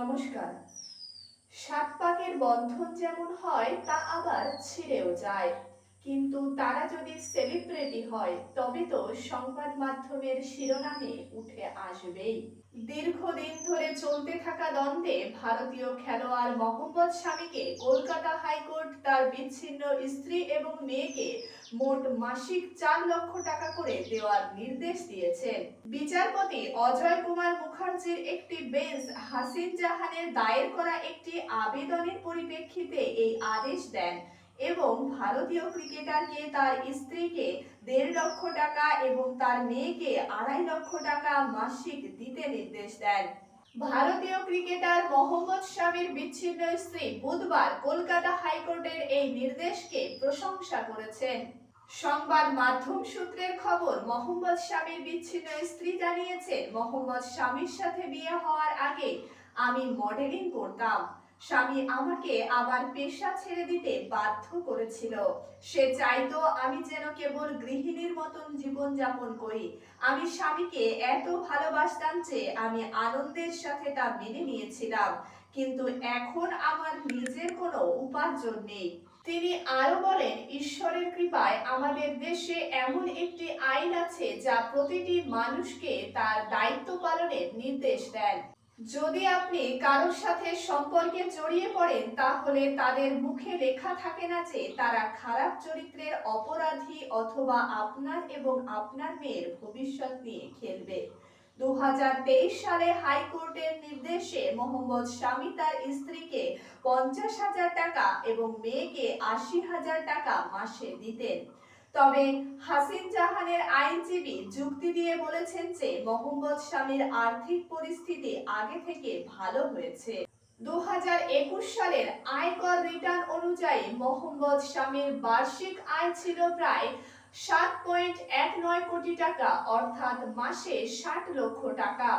নমস্কার। সাত পাকের বন্ধন যেমন হয় তা আবার ছিঁড়েও যায়। কিন্তু তারা যদি সেলিব্রিটি হয়, তবে তো সংবাদ মাধ্যমের শিরোনামে উঠে আসবেই। দীর্ঘদিন ধরে চলতে থাকা দ্বন্দ্বে ভারতীয় খেলোয়াড় মোহাম্মদ শামীকে কলকাতা হাইকোর্ট তার বিচ্ছিন্ন স্ত্রী এবং মেয়েকে মোট মাসিক চার লক্ষ টাকা করে দেওয়ার নির্দেশ দিয়েছেন। বিচারপতি অজয় কুমার মুখার্জির একটি বেঞ্চ হাসিন জাহানের দায়ের করা একটি আবেদনের পরিপ্রেক্ষিতে এই আদেশ দেন। এবং ভারতীয় ক্রিকেটারকে তার স্ত্রীকে দেড় লক্ষ টাকা এবং তার মেয়েকে আড়াই লক্ষ টাকা মাসিক দিতে নির্দেশ দেন। ভারতীয় ক্রিকেটার মোহাম্মদ শামির বিচ্ছিন্ন স্ত্রী বুধবার কলকাতা হাইকোর্টের এই নির্দেশকে প্রশংসা করেছেন। সংবাদ মাধ্যম সূত্রের খবর, মোহাম্মদ শামির বিচ্ছিন্ন স্ত্রী জানিয়েছেন, মোহাম্মদ শামির সাথে বিয়ে হওয়ার আগে আমি মডেলিং করতাম। স্বামী আমাকে আবার পেশা ছেড়ে দিতে বাধ্য করেছিল। সে চাইতো আমি যেন কেবল গৃহিণীর মতন জীবন যাপন করি। আমি স্বামীকে এত ভালোবাসতাম যে আমি আনন্দের সাথে তা মেনে নিয়েছিলাম। কিন্তু এখন আমার নিজের কোনো উপার্জন নেই। তিনি আরও বলেন, ঈশ্বরের কৃপায় আমাদের দেশে এমন একটি আইন আছে যা প্রতিটি মানুষকে তার দায়িত্ব পালনের নির্দেশ দেন যদি আপনি কারোর সাথে সম্পর্কে জড়িয়ে পড়েন, তাহলে তাদের মুখে লেখা থাকে না যে তারা খারাপ চরিত্রের অপরাধী অথবা আপনার এবং আপনার মেয়ের ভবিষ্যৎ নিয়ে খেলবে। দু হাজার তেইশ সালে হাইকোর্টের নির্দেশে মোহাম্মদ স্বামী তার স্ত্রীকে পঞ্চাশ হাজার টাকা এবং মেয়েকে আশি হাজার টাকা মাসে দিতেন। তবে হাসিন জাহানের আইনজীবী যুক্তি দিয়ে বলেছেন যে মোহাম্মদ স্বামীর আর্থিক পরিস্থিতি আগে থেকে ভালো হয়েছে। দু সালের আয়কর রিটার্ন অনুযায়ী মোহাম্মদ স্বামীর বার্ষিক আয় ছিল প্রায় সাত পয়েন্ট এক নয় কোটি টাকা, অর্থাৎ মাসে ষাট লক্ষ টাকা।